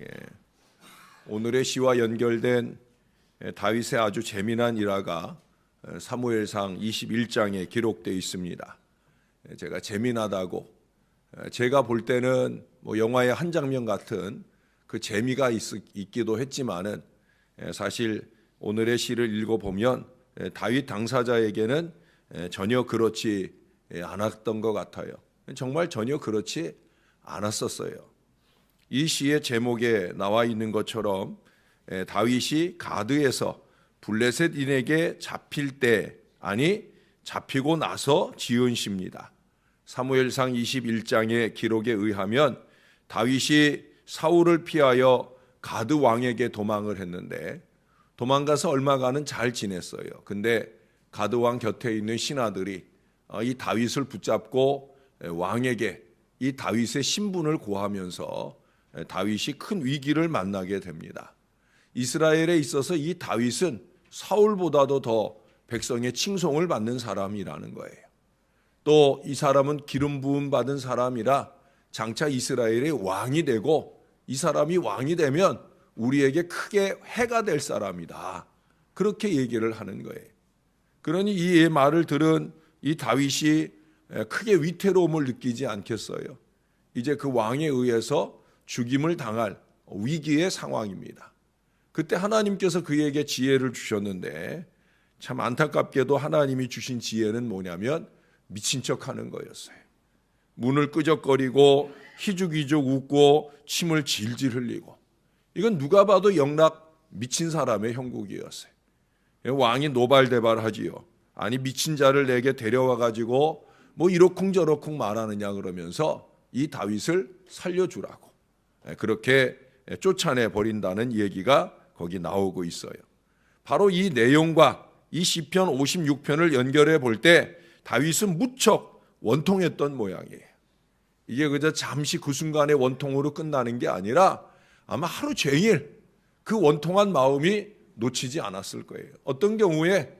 예. 오늘의 시와 연결된 예, 다윗의 아주 재미난 일화가 어, 사무엘상 21장에 기록되어 있습니다. 예, 제가 재미나다고 예, 제가 볼 때는 뭐 영화의 한 장면 같은 그 재미가 있, 있기도 했지만은 예, 사실 오늘의 시를 읽어보면 예, 다윗 당사자에게는 예, 전혀 그렇지 예, 않았던 것 같아요. 정말 전혀 그렇지 않았었어요. 이 시의 제목에 나와 있는 것처럼 예, 다윗이 가드에서 블레셋인에게 잡힐 때 아니 잡히고 나서 지은 시입니다. 사무엘상 21장의 기록에 의하면 다윗이 사울을 피하여 가드 왕에게 도망을 했는데 도망가서 얼마간은 잘 지냈어요. 근데 가드 왕 곁에 있는 신하들이 어, 이 다윗을 붙잡고 왕에게 이 다윗의 신분을 고하면서 다윗이 큰 위기를 만나게 됩니다. 이스라엘에 있어서 이 다윗은 사울보다도 더 백성의 칭송을 받는 사람이라는 거예요. 또 이 사람은 기름 부음 받은 사람이라 장차 이스라엘의 왕이 되고 이 사람이 왕이 되면 우리에게 크게 해가 될 사람이다. 그렇게 얘기를 하는 거예요. 그러니 이 말을 들은 이 다윗이 크게 위태로움을 느끼지 않겠어요. 이제 그 왕에 의해서 죽임을 당할 위기의 상황입니다. 그때 하나님께서 그에게 지혜를 주셨는데 참 안타깝게도 하나님이 주신 지혜는 뭐냐면 미친 척 하는 거였어요. 문을 끄적거리고 희죽희죽 웃고 침을 질질 흘리고 이건 누가 봐도 영락 미친 사람의 형국이었어요. 왕이 노발대발하지요. 아니 미친 자를 내게 데려와 가지고 뭐 이러쿵저러쿵 말하느냐 그러면서 이 다윗을 살려주라고 그렇게 쫓아내 버린다는 얘기가 거기 나오고 있어요. 바로 이 내용과 이 시편 56편을 연결해 볼 때 다윗은 무척 원통했던 모양이에요. 이게 그저 잠시 그 순간의 원통으로 끝나는 게 아니라 아마 하루 종일 그 원통한 마음이 놓치지 않았을 거예요. 어떤 경우에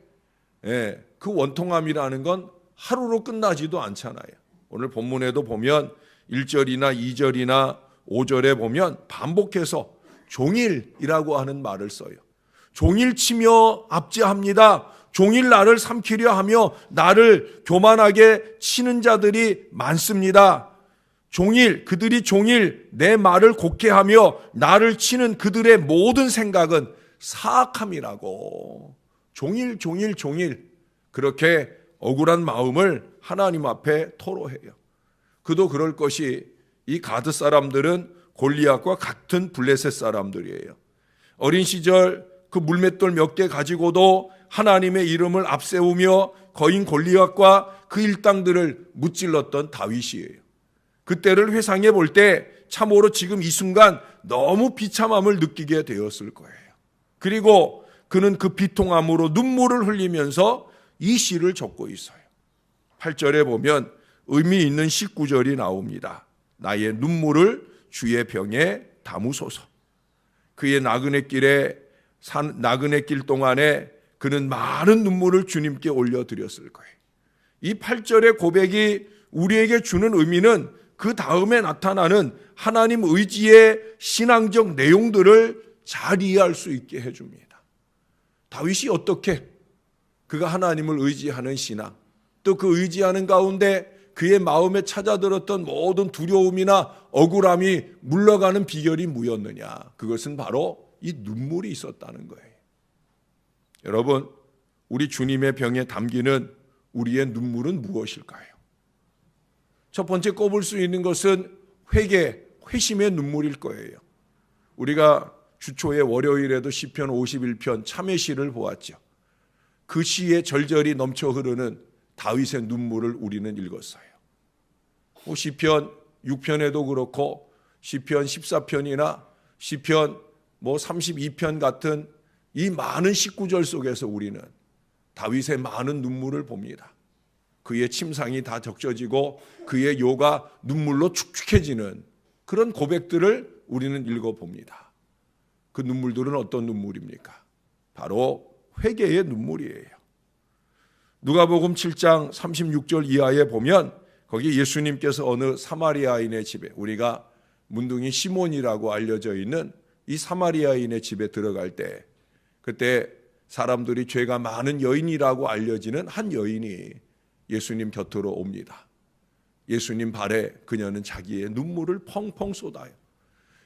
예, 그 원통함이라는 건 하루로 끝나지도 않잖아요. 오늘 본문에도 보면 1절이나 2절이나 5절에 보면 반복해서 종일이라고 하는 말을 써요. 종일 치며 압제합니다. 종일 나를 삼키려 하며 나를 교만하게 치는 자들이 많습니다. 종일 그들이 종일 내 말을 곡해하며 나를 치는 그들의 모든 생각은 사악함이라고 종일 종일 종일 그렇게 억울한 마음을 하나님 앞에 토로해요. 그도 그럴 것이 이 가드 사람들은 골리앗과 같은 블레셋 사람들이에요. 어린 시절 그 물맷돌 몇 개 가지고도 하나님의 이름을 앞세우며 거인 골리앗과 그 일당들을 무찔렀던 다윗이에요. 그때를 회상해 볼 때 참으로 지금 이 순간 너무 비참함을 느끼게 되었을 거예요. 그리고 그는 그 비통함으로 눈물을 흘리면서 이 시를 적고 있어요. 8절에 보면 의미 있는 19절이 나옵니다. 나의 눈물을 주의 병에 담으소서. 그의 나그네 길에 산 나그네 길 동안에 그는 많은 눈물을 주님께 올려 드렸을 거예요. 이 8절의 고백이 우리에게 주는 의미는 그 다음에 나타나는 하나님 의지의 신앙적 내용들을 잘 이해할 수 있게 해줍니다. 다윗이 어떻게 그가 하나님을 의지하는 신앙, 또 그 의지하는 가운데 그의 마음에 찾아들었던 모든 두려움이나 억울함이 물러가는 비결이 뭐였느냐? 그것은 바로 이 눈물이 있었다는 거예요. 여러분, 우리 주님의 병에 담기는 우리의 눈물은 무엇일까요? 첫 번째 꼽을 수 있는 것은 회개, 회심의 눈물일 거예요. 우리가 주초의 월요일에도 시편 51편 참회시를 보았죠. 그 시에 절절히 넘쳐 흐르는 다윗의 눈물을 우리는 읽었어요. 뭐 시편 6편에도 그렇고 시편 14편이나 시편 뭐 32편 같은 이 많은 19절 속에서 우리는 다윗의 많은 눈물을 봅니다. 그의 침상이 다 적셔지고 그의 요가 눈물로 축축해지는 그런 고백들을 우리는 읽어 봅니다. 그 눈물들은 어떤 눈물입니까? 바로 회개의 눈물이에요. 누가복음 7장 36절 이하에 보면 거기 예수님께서 어느 사마리아인의 집에 우리가 문둥이 시몬이라고 알려져 있는 이 사마리아인의 집에 들어갈 때 그때 사람들이 죄가 많은 여인이라고 알려지는 한 여인이 예수님 곁으로 옵니다. 예수님 발에 그녀는 자기의 눈물을 펑펑 쏟아요.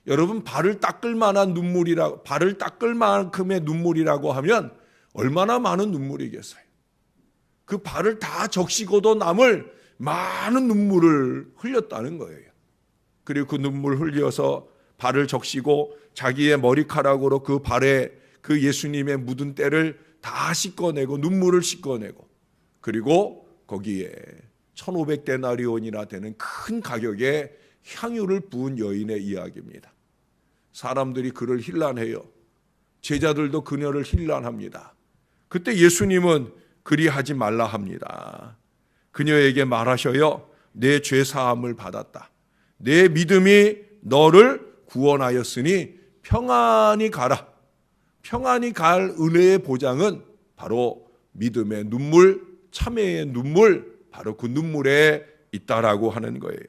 여러분 발을 닦을 만한 눈물이라 발을 닦을 만큼의 눈물이라고 하면 얼마나 많은 눈물이겠어요. 그 발을 다 적시고도 남을 많은 눈물을 흘렸다는 거예요. 그리고 그 눈물 흘려서 발을 적시고 자기의 머리카락으로 그 발에 그 예수님의 묻은 때를 다 씻어내고 눈물을 씻어내고 그리고 거기에 1500데나리온이나 되는 큰 가격의 향유를 부은 여인의 이야기입니다. 사람들이 그를 힐난해요. 제자들도 그녀를 힐난합니다. 그때 예수님은 그리하지 말라 합니다. 그녀에게 말하셔요. 내 죄 사함을 받았다. 내 믿음이 너를 구원하였으니 평안히 가라. 평안히 갈 은혜의 보장은 바로 믿음의 눈물, 참회의 눈물, 바로 그 눈물에 있다라고 하는 거예요.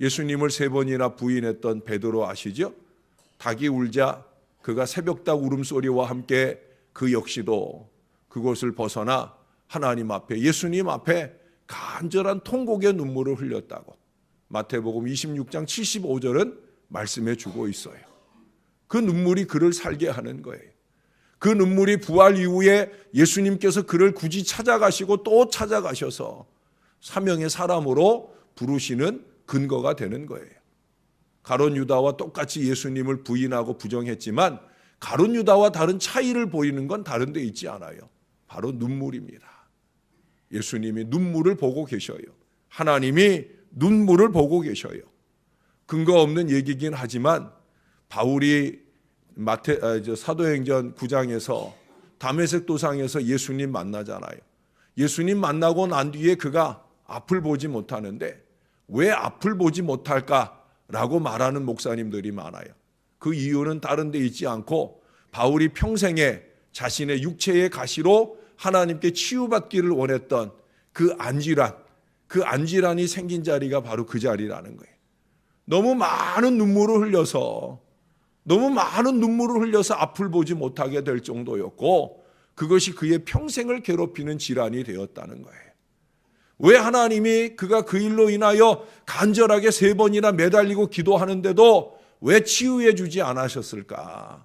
예수님을 세 번이나 부인했던 베드로 아시죠? 닭이 울자 그가 새벽닭 울음소리와 함께 그 역시도 그곳을 벗어나 하나님 앞에 예수님 앞에 간절한 통곡의 눈물을 흘렸다고 마태복음 26장 75절은 말씀해 주고 있어요. 그 눈물이 그를 살게 하는 거예요. 그 눈물이 부활 이후에 예수님께서 그를 굳이 찾아가시고 또 찾아가셔서 사명의 사람으로 부르시는 근거가 되는 거예요. 가론 유다와 똑같이 예수님을 부인하고 부정했지만 가론 유다와 다른 차이를 보이는 건 다른 데 있지 않아요. 바로 눈물입니다. 예수님이 눈물을 보고 계셔요. 하나님이 눈물을 보고 계셔요. 근거 없는 얘기긴 하지만 바울이 마태 아, 사도행전 9장에서 담에색 도상에서 예수님 만나잖아요. 예수님 만나고 난 뒤에 그가 앞을 보지 못하는데 왜 앞을 보지 못할까라고 말하는 목사님들이 많아요. 그 이유는 다른 데 있지 않고 바울이 평생에 자신의 육체의 가시로 하나님께 치유받기를 원했던 그 안질환, 그 안질환이 생긴 자리가 바로 그 자리라는 거예요. 너무 많은 눈물을 흘려서 너무 많은 눈물을 흘려서 앞을 보지 못하게 될 정도였고 그것이 그의 평생을 괴롭히는 질환이 되었다는 거예요. 왜 하나님이 그가 그 일로 인하여 간절하게 세 번이나 매달리고 기도하는데도 왜 치유해 주지 않으셨을까?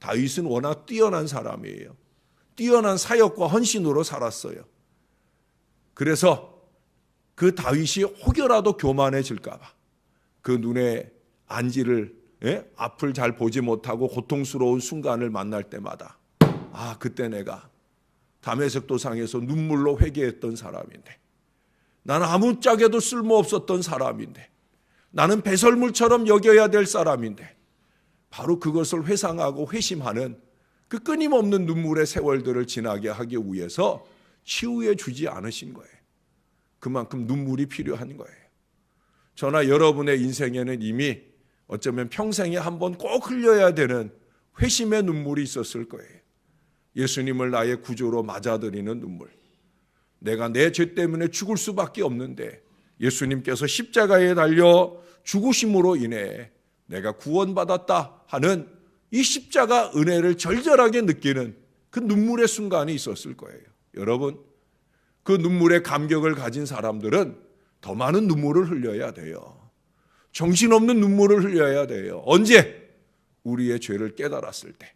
다윗은 워낙 뛰어난 사람이에요. 뛰어난 사역과 헌신으로 살았어요. 그래서 그 다윗이 혹여라도 교만해질까봐 그 눈에 안지를 예? 앞을 잘 보지 못하고 고통스러운 순간을 만날 때마다 아 그때 내가 담에색 도상에서 눈물로 회개했던 사람인데 나는 아무짝에도 쓸모없었던 사람인데 나는 배설물처럼 여겨야 될 사람인데 바로 그것을 회상하고 회심하는 그 끊임없는 눈물의 세월들을 지나게 하기 위해서 치유해 주지 않으신 거예요. 그만큼 눈물이 필요한 거예요. 저나 여러분의 인생에는 이미 어쩌면 평생에 한 번 꼭 흘려야 되는 회심의 눈물이 있었을 거예요. 예수님을 나의 구조로 맞아들이는 눈물. 내가 내 죄 때문에 죽을 수밖에 없는데 예수님께서 십자가에 달려 죽으심으로 인해 내가 구원받았다 하는 이 십자가 은혜를 절절하게 느끼는 그 눈물의 순간이 있었을 거예요. 여러분, 그 눈물의 감격을 가진 사람들은 더 많은 눈물을 흘려야 돼요. 정신없는 눈물을 흘려야 돼요. 언제? 우리의 죄를 깨달았을 때.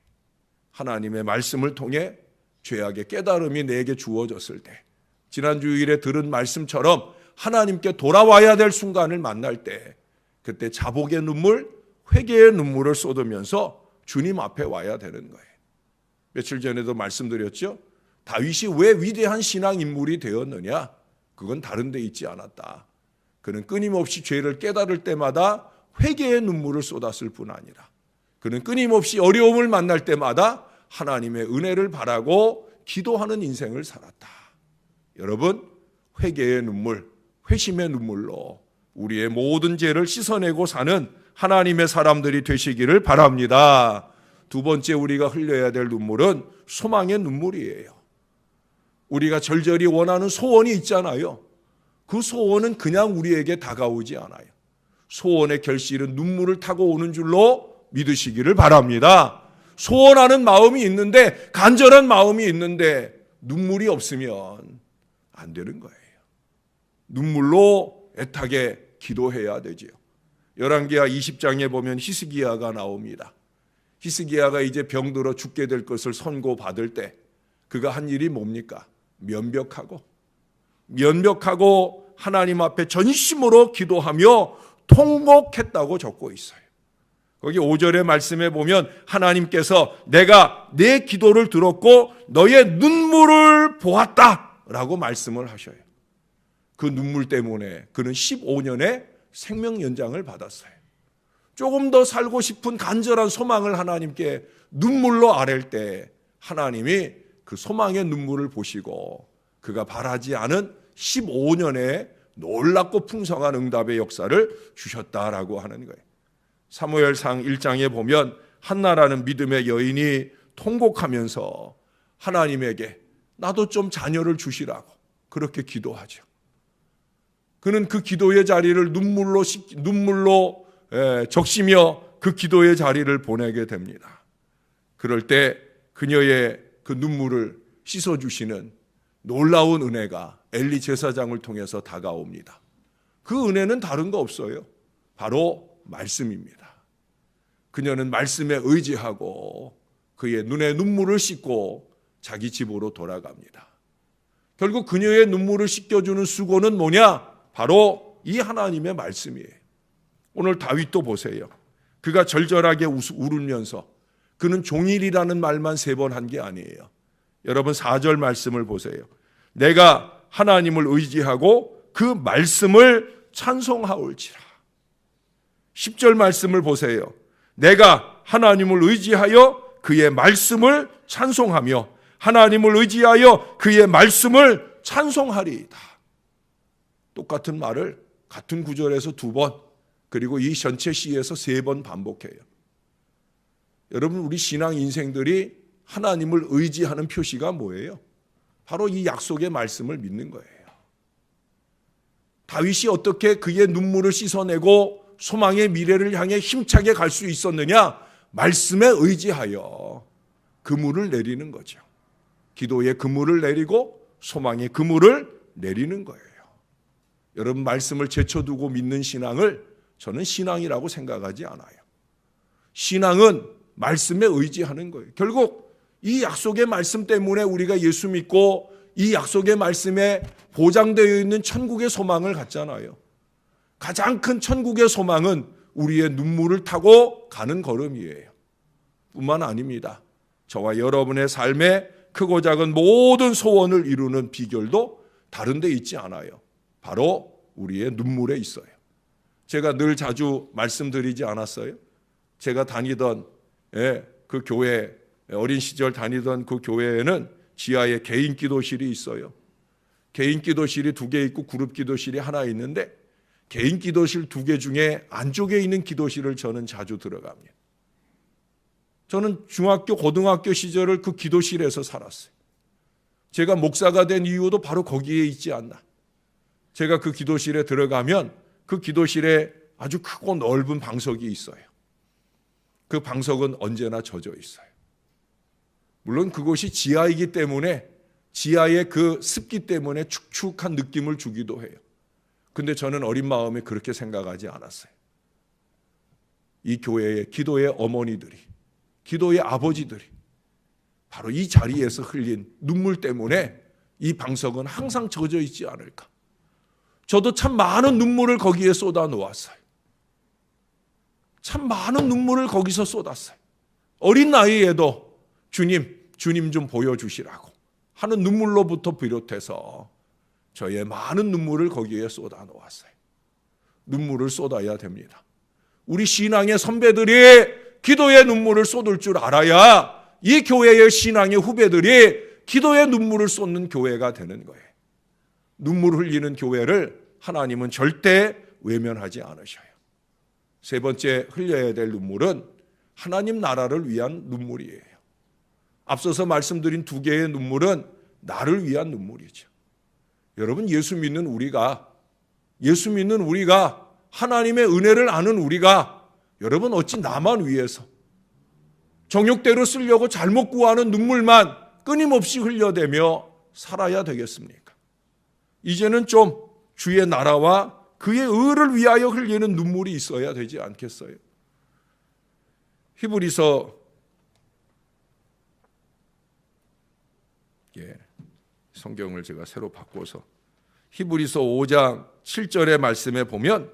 하나님의 말씀을 통해 죄악의 깨달음이 내게 주어졌을 때. 지난주일에 들은 말씀처럼 하나님께 돌아와야 될 순간을 만날 때 그때 자복의 눈물, 회개의 눈물을 쏟으면서 주님 앞에 와야 되는 거예요. 며칠 전에도 말씀드렸죠. 다윗이 왜 위대한 신앙 인물이 되었느냐? 그건 다른 데 있지 않았다. 그는 끊임없이 죄를 깨달을 때마다 회개의 눈물을 쏟았을 뿐 아니라 그는 끊임없이 어려움을 만날 때마다 하나님의 은혜를 바라고 기도하는 인생을 살았다. 여러분, 회개의 눈물, 회심의 눈물로 우리의 모든 죄를 씻어내고 사는 하나님의 사람들이 되시기를 바랍니다. 두 번째 우리가 흘려야 될 눈물은 소망의 눈물이에요. 우리가 절절히 원하는 소원이 있잖아요. 그 소원은 그냥 우리에게 다가오지 않아요. 소원의 결실은 눈물을 타고 오는 줄로 믿으시기를 바랍니다. 소원하는 마음이 있는데 간절한 마음이 있는데 눈물이 없으면 안 되는 거예요. 눈물로 애타게 기도해야 되지요. 열왕기하 20장에 보면 히스기야가 나옵니다. 히스기야가 이제 병들어 죽게 될 것을 선고받을 때 그가 한 일이 뭡니까? 면벽하고 면벽하고 하나님 앞에 전심으로 기도하며 통곡했다고 적고 있어요. 거기 5절의 말씀에 보면 하나님께서 내가 내 기도를 들었고 너의 눈물을 보았다 라고 말씀을 하셔요. 그 눈물 때문에 그는 15년의 생명 연장을 받았어요. 조금 더 살고 싶은 간절한 소망을 하나님께 눈물로 아랠 때 하나님이 그 소망의 눈물을 보시고 그가 바라지 않은 15년의 놀랍고 풍성한 응답의 역사를 주셨다라고 하는 거예요. 사무엘상 1장에 보면 한나라는 믿음의 여인이 통곡하면서 하나님에게 나도 좀 자녀를 주시라고 그렇게 기도하죠. 그는 그 기도의 자리를 눈물로 눈물로 적시며 그 기도의 자리를 보내게 됩니다. 그럴 때 그녀의 그 눈물을 씻어 주시는 놀라운 은혜가 엘리 제사장을 통해서 다가옵니다. 그 은혜는 다른 거 없어요. 바로 말씀입니다. 그녀는 말씀에 의지하고 그의 눈에 눈물을 씻고 자기 집으로 돌아갑니다. 결국 그녀의 눈물을 씻겨주는 수고는 뭐냐? 바로 이 하나님의 말씀이에요. 오늘 다윗도 보세요. 그가 절절하게 울으면서 그는 종일이라는 말만 세 번 한 게 아니에요. 여러분 4절 말씀을 보세요. 내가 하나님을 의지하고 그 말씀을 찬송하올지라. 10절 말씀을 보세요. 내가 하나님을 의지하여 그의 말씀을 찬송하며 하나님을 의지하여 그의 말씀을 찬송하리이다. 똑같은 말을 같은 구절에서 두 번, 그리고 이 전체 시에서 세 번 반복해요. 여러분, 우리 신앙 인생들이 하나님을 의지하는 표시가 뭐예요? 바로 이 약속의 말씀을 믿는 거예요. 다윗이 어떻게 그의 눈물을 씻어내고 소망의 미래를 향해 힘차게 갈 수 있었느냐? 말씀에 의지하여 그물을 내리는 거죠. 기도의 그물을 내리고 소망의 그물을 내리는 거예요. 여러분 말씀을 제쳐두고 믿는 신앙을 저는 신앙이라고 생각하지 않아요. 신앙은 말씀에 의지하는 거예요. 결국 이 약속의 말씀 때문에 우리가 예수 믿고 이 약속의 말씀에 보장되어 있는 천국의 소망을 갖잖아요. 가장 큰 천국의 소망은 우리의 눈물을 타고 가는 걸음이에요. 뿐만 아닙니다. 저와 여러분의 삶에 크고 작은 모든 소원을 이루는 비결도 다른 데 있지 않아요. 바로 우리의 눈물에 있어요. 제가 늘 자주 말씀드리지 않았어요? 제가 다니던 예, 그 교회 어린 시절 다니던 그 교회에는 지하에 개인 기도실이 있어요. 개인 기도실이 두 개 있고 그룹 기도실이 하나 있는데 개인 기도실 두 개 중에 안쪽에 있는 기도실을 저는 자주 들어갑니다. 저는 중학교, 고등학교 시절을 그 기도실에서 살았어요. 제가 목사가 된 이유도 바로 거기에 있지 않나. 제가 그 기도실에 들어가면 그 기도실에 아주 크고 넓은 방석이 있어요. 그 방석은 언제나 젖어 있어요. 물론 그곳이 지하이기 때문에 지하의 그 습기 때문에 축축한 느낌을 주기도 해요. 근데 저는 어린 마음에 그렇게 생각하지 않았어요. 이 교회의 기도의 어머니들이, 기도의 아버지들이 바로 이 자리에서 흘린 눈물 때문에 이 방석은 항상 젖어 있지 않을까. 저도 참 많은 눈물을 거기에 쏟아 놓았어요. 참 많은 눈물을 거기서 쏟았어요. 어린 나이에도 주님, 주님 좀 보여주시라고 하는 눈물로부터 비롯해서 저의 많은 눈물을 거기에 쏟아 놓았어요. 눈물을 쏟아야 됩니다. 우리 신앙의 선배들이 기도의 눈물을 쏟을 줄 알아야 이 교회의 신앙의 후배들이 기도의 눈물을 쏟는 교회가 되는 거예요. 눈물 흘리는 교회를 하나님은 절대 외면하지 않으셔요. 세 번째 흘려야 될 눈물은 하나님 나라를 위한 눈물이에요. 앞서서 말씀드린 두 개의 눈물은 나를 위한 눈물이죠. 여러분 예수 믿는 우리가 예수 믿는 우리가 하나님의 은혜를 아는 우리가 여러분 어찌 나만 위해서 정욕대로 쓰려고 잘못 구하는 눈물만 끊임없이 흘려대며 살아야 되겠습니까? 이제는 좀 주의 나라와 그의 의를 위하여 흘리는 눈물이 있어야 되지 않겠어요? 히브리서 예, 성경을 제가 새로 바꿔서 히브리서 5장 7절의 말씀에 보면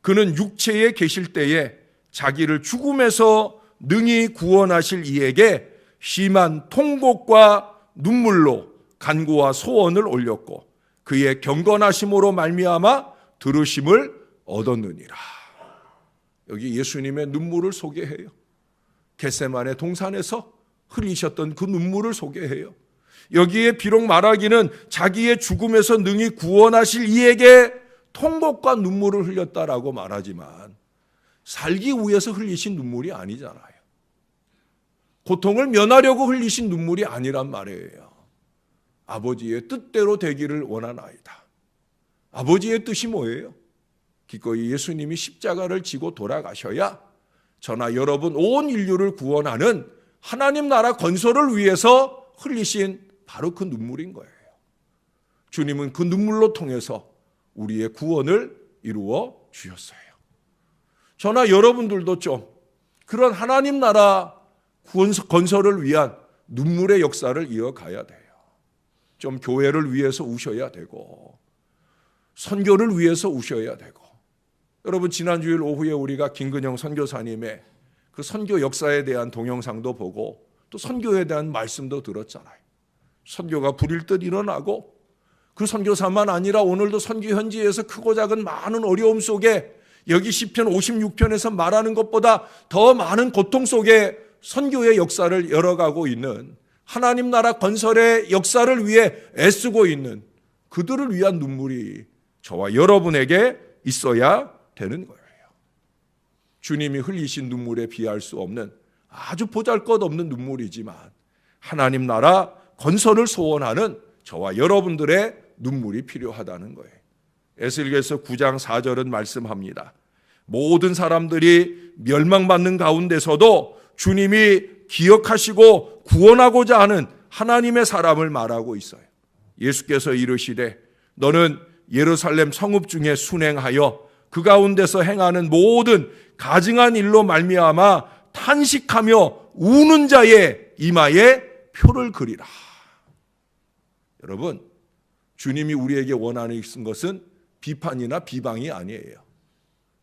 그는 육체에 계실 때에 자기를 죽음에서 능히 구원하실 이에게 심한 통곡과 눈물로 간구와 소원을 올렸고 그의 경건하심으로 말미암아 들으심을 얻었느니라. 여기 예수님의 눈물을 소개해요. 겟세만의 동산에서 흘리셨던 그 눈물을 소개해요. 여기에 비록 말하기는 자기의 죽음에서 능히 구원하실 이에게 통곡과 눈물을 흘렸다라고 말하지만 살기 위해서 흘리신 눈물이 아니잖아요. 고통을 면하려고 흘리신 눈물이 아니란 말이에요. 아버지의 뜻대로 되기를 원하나이다. 아버지의 뜻이 뭐예요? 기꺼이 예수님이 십자가를 지고 돌아가셔야 저나 여러분 온 인류를 구원하는 하나님 나라 건설을 위해서 흘리신 바로 그 눈물인 거예요. 주님은 그 눈물로 통해서 우리의 구원을 이루어 주셨어요. 저나 여러분들도 좀 그런 하나님 나라 건설을 위한 눈물의 역사를 이어가야 돼요. 좀 교회를 위해서 우셔야 되고 선교를 위해서 우셔야 되고 여러분 지난 주일 오후에 우리가 김근영 선교사님의 그 선교 역사에 대한 동영상도 보고 또 선교에 대한 말씀도 들었잖아요. 선교가 불일 듯 일어나고 그 선교사만 아니라 오늘도 선교 현지에서 크고 작은 많은 어려움 속에 여기 시편 56편에서 말하는 것보다 더 많은 고통 속에 선교의 역사를 열어가고 있는 하나님 나라 건설의 역사를 위해 애쓰고 있는 그들을 위한 눈물이 저와 여러분에게 있어야 되는 거예요. 주님이 흘리신 눈물에 비할 수 없는 아주 보잘 것 없는 눈물이지만 하나님 나라 건설을 소원하는 저와 여러분들의 눈물이 필요하다는 거예요. 에스겔서 9장 4절은 말씀합니다. 모든 사람들이 멸망받는 가운데서도 주님이 기억하시고 구원하고자 하는 하나님의 사람을 말하고 있어요. 예수께서 이르시되 너는 예루살렘 성읍 중에 순행하여 그 가운데서 행하는 모든 가증한 일로 말미암아 탄식하며 우는 자의 이마에 표를 그리라. 여러분, 주님이 우리에게 원하는 것은 비판이나 비방이 아니에요.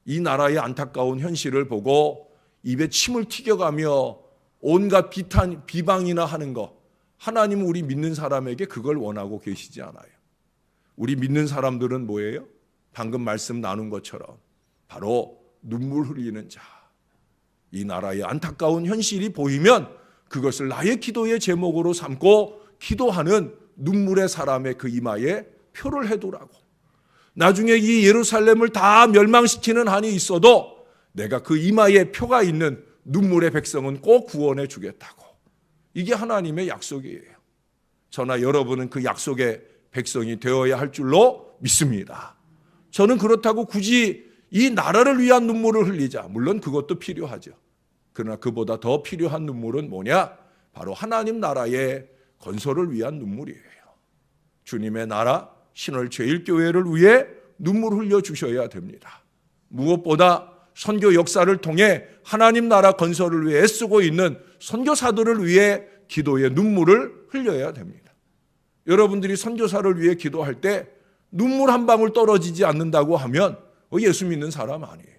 이 나라의 안타까운 현실을 보고 입에 침을 튀겨가며 온갖 비탄, 비방이나 하는 거, 하나님은 우리 믿는 사람에게 그걸 원하고 계시지 않아요. 우리 믿는 사람들은 뭐예요? 방금 말씀 나눈 것처럼 바로 눈물 흘리는 자. 이 나라의 안타까운 현실이 보이면 그것을 나의 기도의 제목으로 삼고 기도하는 눈물의 사람의 그 이마에 표를 해두라고. 나중에 이 예루살렘을 다 멸망시키는 한이 있어도 내가 그 이마에 표가 있는 눈물의 백성은 꼭 구원해 주겠다고. 이게 하나님의 약속이에요. 저나 여러분은 그 약속의 백성이 되어야 할 줄로 믿습니다. 저는 그렇다고 굳이 이 나라를 위한 눈물을 흘리자. 물론 그것도 필요하죠. 그러나 그보다 더 필요한 눈물은 뭐냐? 바로 하나님 나라의 건설을 위한 눈물이에요. 주님의 나라, 신월 제일교회를 위해 눈물 흘려 주셔야 됩니다. 무엇보다 선교 역사를 통해 하나님 나라 건설을 위해 애쓰고 있는 선교사들을 위해 기도의 눈물을 흘려야 됩니다. 여러분들이 선교사를 위해 기도할 때 눈물 한 방울 떨어지지 않는다고 하면 어, 예수 믿는 사람 아니에요.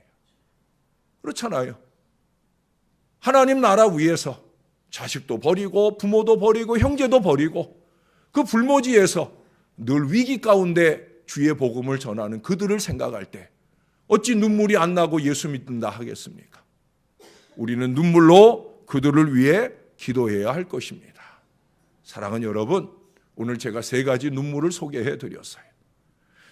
그렇잖아요. 하나님 나라 위에서 자식도 버리고 부모도 버리고 형제도 버리고 그 불모지에서 늘 위기 가운데 주의 복음을 전하는 그들을 생각할 때 어찌 눈물이 안 나고 예수 믿는다 하겠습니까? 우리는 눈물로 그들을 위해 기도해야 할 것입니다. 사랑하는 여러분, 오늘 제가 세 가지 눈물을 소개해 드렸어요.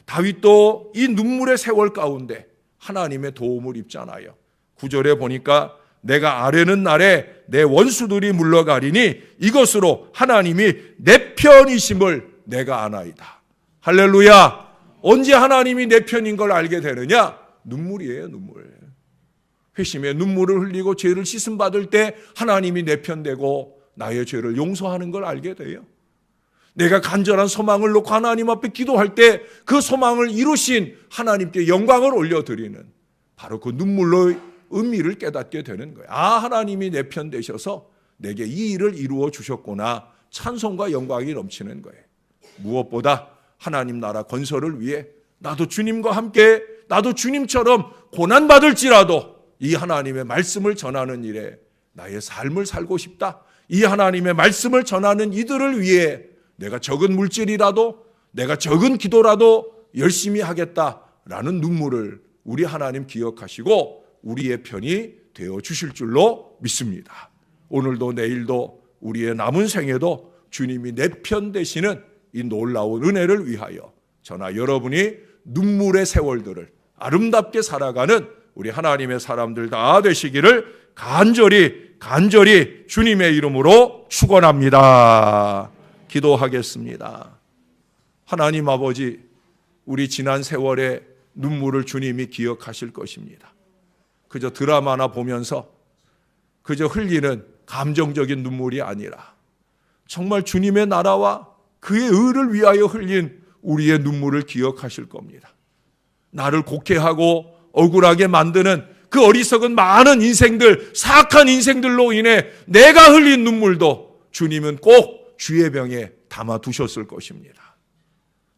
다윗도 이 눈물의 세월 가운데 하나님의 도움을 입잖아요. 구절에 보니까 내가 아뢰는 날에 내 원수들이 물러가리니 이것으로 하나님이 내 편이심을 내가 아나이다. 할렐루야. 언제 하나님이 내 편인 걸 알게 되느냐? 눈물이에요, 눈물. 회심의 눈물을 흘리고 죄를 씻음 받을 때 하나님이 내 편 되고 나의 죄를 용서하는 걸 알게 돼요. 내가 간절한 소망을 놓고 하나님 앞에 기도할 때 그 소망을 이루신 하나님께 영광을 올려드리는 바로 그 눈물로 의미를 깨닫게 되는 거예요. 아, 하나님이 내 편 되셔서 내게 이 일을 이루어 주셨구나. 찬송과 영광이 넘치는 거예요. 무엇보다 하나님 나라 건설을 위해 나도 주님과 함께 나도 주님처럼 고난받을지라도 이 하나님의 말씀을 전하는 일에 나의 삶을 살고 싶다. 이 하나님의 말씀을 전하는 이들을 위해 내가 적은 물질이라도 내가 적은 기도라도 열심히 하겠다라는 눈물을 우리 하나님 기억하시고 우리의 편이 되어 주실 줄로 믿습니다. 오늘도 내일도 우리의 남은 생에도 주님이 내 편 되시는 이 놀라운 은혜를 위하여 저나 여러분이 눈물의 세월들을 아름답게 살아가는 우리 하나님의 사람들 다 되시기를 간절히 간절히 주님의 이름으로 축원합니다. 기도하겠습니다. 하나님 아버지 우리 지난 세월의 눈물을 주님이 기억하실 것입니다. 그저 드라마나 보면서 그저 흘리는 감정적인 눈물이 아니라 정말 주님의 나라와 그의 의를 위하여 흘린 우리의 눈물을 기억하실 겁니다. 나를 곡해하고 억울하게 만드는 그 어리석은 많은 인생들, 사악한 인생들로 인해 내가 흘린 눈물도 주님은 꼭 주의 병에 담아 두셨을 것입니다.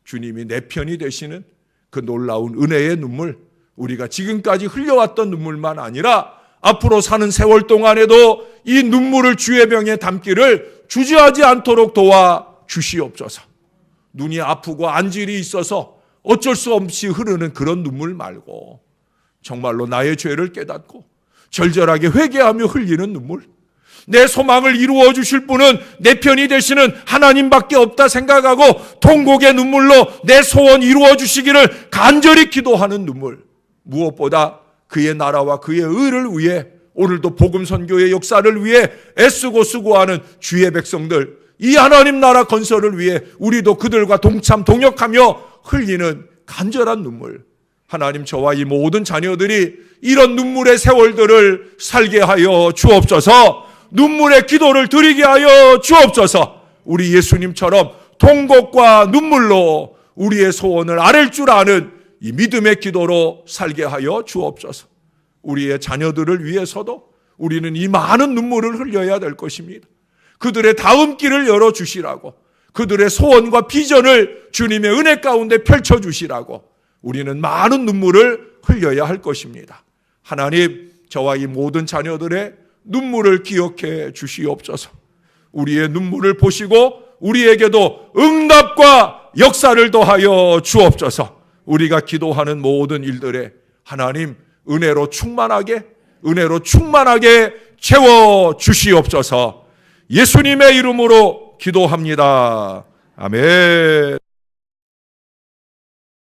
주님이 내 편이 되시는 그 놀라운 은혜의 눈물, 우리가 지금까지 흘려왔던 눈물만 아니라 앞으로 사는 세월 동안에도 이 눈물을 주의 병에 담기를 주저하지 않도록 도와 주시옵소서. 눈이 아프고 안질이 있어서 어쩔 수 없이 흐르는 그런 눈물 말고 정말로 나의 죄를 깨닫고 절절하게 회개하며 흘리는 눈물. 내 소망을 이루어 주실 분은 내 편이 되시는 하나님밖에 없다 생각하고 통곡의 눈물로 내 소원 이루어 주시기를 간절히 기도하는 눈물. 무엇보다 그의 나라와 그의 의를 위해 오늘도 복음 선교의 역사를 위해 애쓰고 수고하는 주의 백성들 이 하나님 나라 건설을 위해 우리도 그들과 동참 동역하며 흘리는 간절한 눈물. 하나님 저와 이 모든 자녀들이 이런 눈물의 세월들을 살게 하여 주옵소서. 눈물의 기도를 드리게 하여 주옵소서. 우리 예수님처럼 통곡과 눈물로 우리의 소원을 아랠 줄 아는 이 믿음의 기도로 살게 하여 주옵소서. 우리의 자녀들을 위해서도 우리는 이 많은 눈물을 흘려야 될 것입니다. 그들의 다음 길을 열어 주시라고 그들의 소원과 비전을 주님의 은혜 가운데 펼쳐 주시라고 우리는 많은 눈물을 흘려야 할 것입니다. 하나님, 저와 이 모든 자녀들의 눈물을 기억해 주시옵소서. 우리의 눈물을 보시고 우리에게도 응답과 역사를 더하여 주옵소서. 우리가 기도하는 모든 일들에 하나님 은혜로 충만하게 은혜로 충만하게 채워 주시옵소서. 예수님의 이름으로 기도합니다. 아멘.